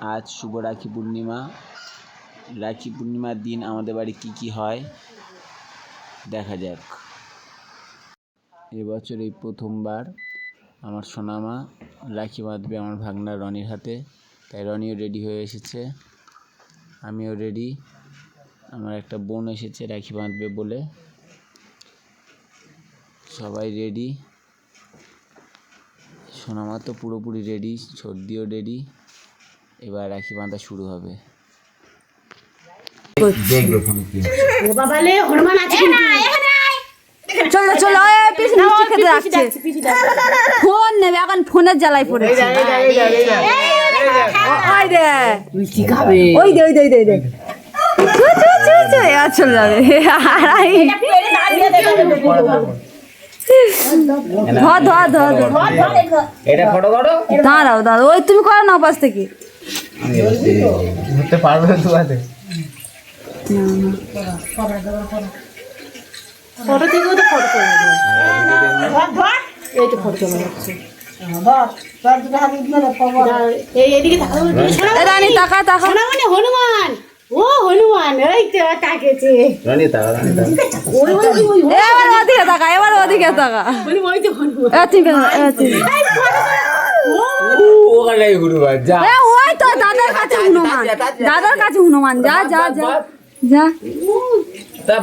আজ শুভ রাখি পূর্ণিমা। রাখি পূর্ণিমার দিন আমাদের বাড়ি কী কী হয়, দেখা যাক। এবছর এই প্রথমবার আমার সোনামা রাখি বাঁধবে আমার ভাগনা রনির হাতে। তাই রনিও রেডি হয়ে এসেছে। আমিও রেডি। আমার একটা বোন এসেছে রাখি বাঁধবে বলে। সবাই রেডি। সোনামা তো পুরোপুরি রেডি, সর্দিও রেডি। এবার রাখি বাঁধা শুরু হবে। বাবালে চলো চলো ফোন নেবে এখন ফোনের জ্বালাই পড়েছে। ওই দে ওই দে ওই দে ওই চলে যাবে। ধর ধর ধর ধর। এটা ফটো করো দাঁড়াও দাঁড়াও। ওই তুমি করো না পাশ থেকে। পারবে ফটো থেকেও তো ফটো এই তো ফটো যাচ্ছে হনুমান। ও হনুমান ওই তো তাকেছে। এবার ওদিকে টাকা এবার ওদিকে টাকা ওই ওই হনুমান এবার তুমি কেন- এবার তুমি ওখানে ঘুরু যা ওই তো দাদার কাছে হনুমান। দাদার কাছে হনুমান যা যা যা যা। তা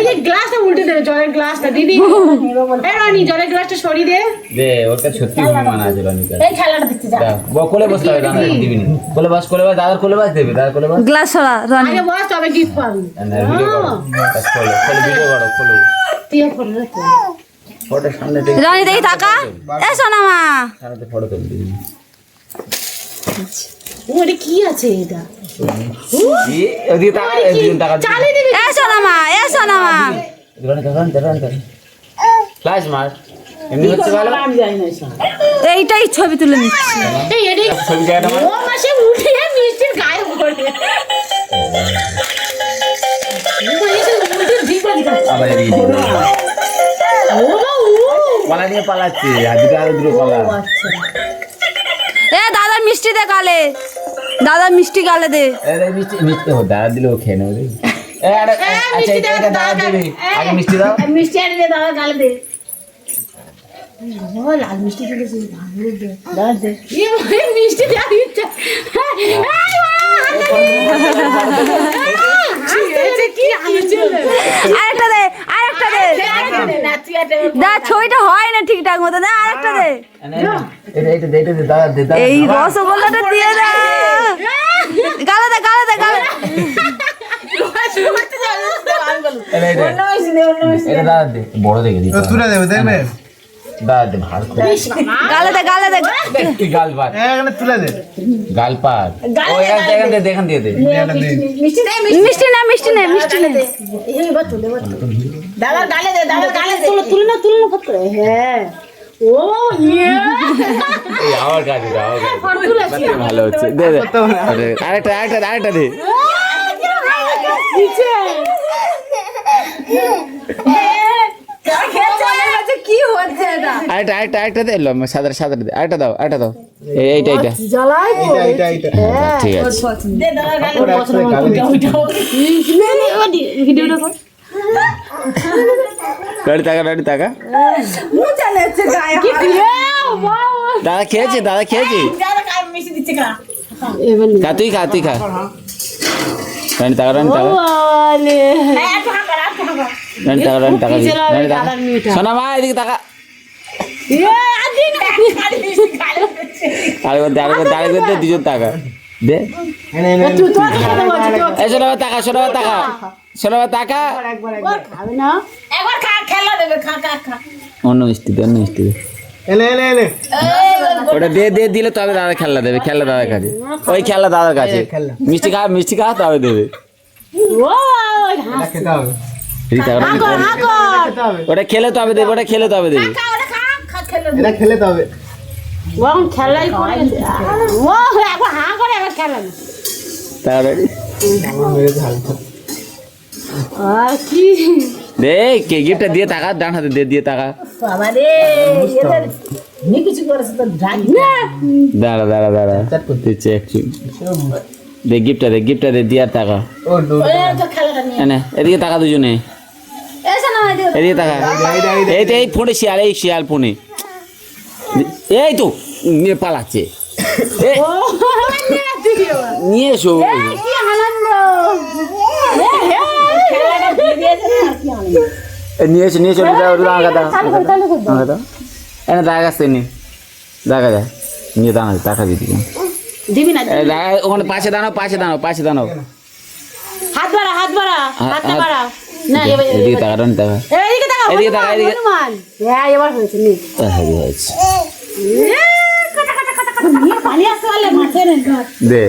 এই গ্লাসটা উল্টে দেবে জলের গ্লাসটা দিদি। এই রানী জলের গ্লাসটা সরিয়ে দে। দে ওর কাছে সত্যি হনুমান আছে রানিকা এই খেলাটা দেখতে যা। কোলে বসতে হবে দাদা দিবি নি কোলে বাস কোলে বাস দাদার কোলে বাস দেবে দাদার কোলে বাস। গ্লাস সরা রানী। আগে বস তবে গিফট পাবি। ভিডিও করো। বাস খোলো খোলো ভিডিও করো খোলো। তুই ফটো রাখ। ফটো সামনে রানী দেখি টাকা এ সোনা মা। সামনে ফটো তুলে ওরে কি আছে এটা? কি ওদিকে টাকা এদিকে টাকা চালিয়ে দিবি। এ সোনা মা এ সোনা মা। রানি টাকা রানি টাকা রানি ফ্ল্যাশ মার। এমনি হচ্ছে ভালো? আমি জানি না এইটাই ছবি তুলে নিচ্ছি। এই ছবি জায়গাটা ও মাসে উঠে মিষ্টির গায়ে পড়ে। আবার এদিকে পালা নিয়ে পালাচ্ছে আর দুটো আরও দুটো পালা আচ্ছা এ দাদার মিষ্টি দে গালে দাদার মিষ্টি গালে দে আরে মিষ্টি মিষ্টি ও দাদা দিলে ও খেয়ে নেবে এ, আরে, হ্যাঁ, আচ্ছা এটা দাদা দাদা। দেবে হ্যাঁ। আগে মিষ্টি দাও মিষ্টি আনি দে দাদা গালে দে ও লাল মিষ্টি দিয়েছে ভালো দে দাদা দে এই মিষ্টি আরেকটা দে আরেকটা দে দা ছবিটা হয় না ঠিকঠাক মতো দে আরেকটা দে। এটা এটা দে এটা দে দাদা দে দাদা এই রসগোল্লাটা দিয়ে দে। গালে দে গালে দে গালে বড় দেখে তুলে দেবে দেখবে? দাদা দে গালে দে গালে দে। তুই গাল পার এখানে তুলে দে। গাল পার। ও এখান থেকে এখান থেকে দিয়ে দে। মিষ্টি দে মিষ্টি না মিষ্টি নে মিষ্টি নে এবার তুলে দাদার গালে দে দাদার গালে তুলে তুলে না তুলে না ফট করে। হ্যাঁ। ও ইয়ে। আমার দে তুলে আসি ভালো হচ্ছে। দে দে। আরেকটা আরেকটা আরেকটা দে। নিচে। কি হচ্ছে এটা? আরেকটা আরেকটা আরেকটা দে লো সাদা সাদা দে আরেকটা দাও আরেকটা দাও। এই এইটা এইটা। জ্বালাই এইটা এইটা ঠিক আছে। দে গালে পছন্দ ভিডিওটা কর। গাড়ি টাকা গাড়ি টাকা মুচা নেছে গায়ে কি দিয়ে? বাবা। দাদা খেয়েছে দাদা খেয়েছে। দাদা খা তুই খা তুই খা। রানি টাকা রানি টাকা বলে টাকা রানি টাকা দি, পিছনে টাকা দাদার মা এদিকে টাকা খালি দুজন টাকা। দে। শোনা টাকা শোনা টাকা। শোনা টাকা। একবার খাবে না? একবার খা খেলা দেবে খা খা খা। অন্য মিষ্টি দে অন্য মিষ্টি ওটা দে দে দিলে তবে দাদা খেলনা দেবে খেলনা দাদার কাছে। ওই খেলনা দাদার কাছে। মিষ্টি খা মিষ্টি খা তবে দেবে। ও খেতে হবে। রিতা, ওটা খেলে তবে দেবে ওটা খেলে তবে দেবে। খা ওটা খা খা খেলে। এটা খেলাই করে। ও হা করে না তাহলে দে কে গিফটটা দিয়ে টাকা ডান হাতে দিয়ে টাকা। দাঁড়া দাঁড়া দাঁড়া। দিচ্ছে দে গিফটটা দে গিফটটা দে দিয়ার টাকা। এদিকে টাকা দুজনে। এদিকে। টাকা এই এই ফোনে শিয়াল এই শিয়াল ফোনে। এই তো নিয়ে পালাচ্ছে। নিয়ে এসো। নিয়ে এসো নিয়ে এসো এনে টাকা কাছে নি। দেখা যায় নিয়ে দাঁড়া টাকা দিতে দিবি না ওখানে পাশে দাঁড়াও পাশে দাঁড়াও পাশে দাঁড়াও। হাত বাড়া হাত বাড়া হাত- বাড়া। না এবার এদিকে টাকা দাও এদিকে তাকাও এদিকে তাকাও, এদিকে। হনুমান। হ্যাঁ এবার হয়েছে নি। হ্যাঁ হয়েছে। আসতে পারলে দে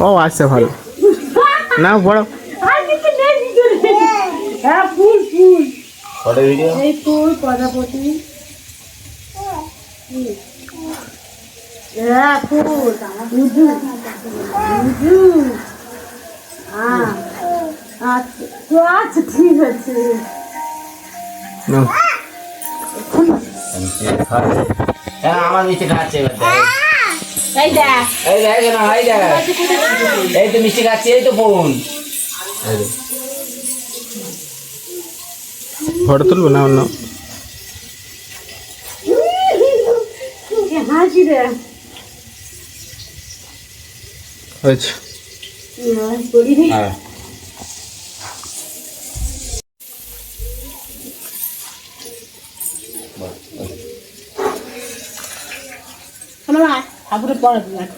ও আচ্ছা ভালো না বড় হ্যাঁ ফুল ফুল। ফটো ফুল প্রজাপতি। হ্যাঁ হ্যাঁ আচ্ছা আচ্ছা ঠিক আছে। হ্যাঁ আমার মিষ্টি খাচ্ছে। এই দেখ এই দেখ না এই দেখ এই তো মিষ্টি খাচ্ছে এই তো বোন ফটো তুলবো না অন্য হাসি রে হয়েছে। হ্যাঁ। পরে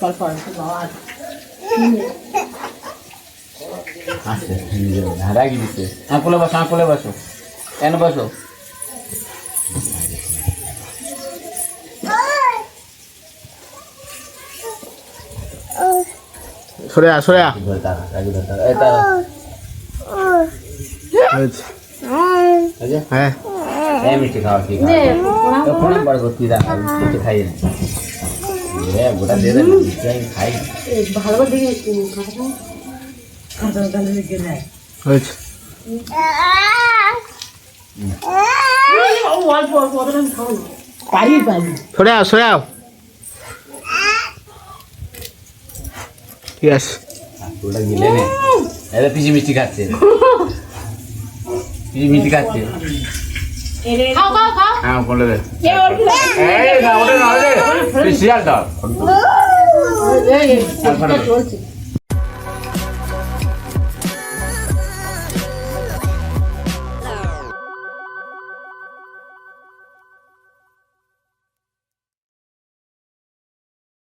পর পর আচ্ছা হ্যাঁ রাখি দিচ্ছে হ্যাঁ কোলে বসো হ্যাঁ কোলে বসো। কেন বসো? সরে আ সরে আ হ্যাঁ। মিষ্টি খাওয়া কি খাওয়া তো ফোনে যা খাই কিছু খাই না। গোটা দিয়ে দে খাই ভালো করে হয়েছে। অল্প অল্প অতটা আমি খাব না। পারি পারি সরে আও সরে আও আছে ওটা গিলে নে এটা পিসি মিষ্টি খাচ্ছে পিসি মিষ্টি খাচ্ছে খাও খাও খাও হ্যাঁ বলে দে এই না ওটা না রে পিসি আলটা এই এই চলছে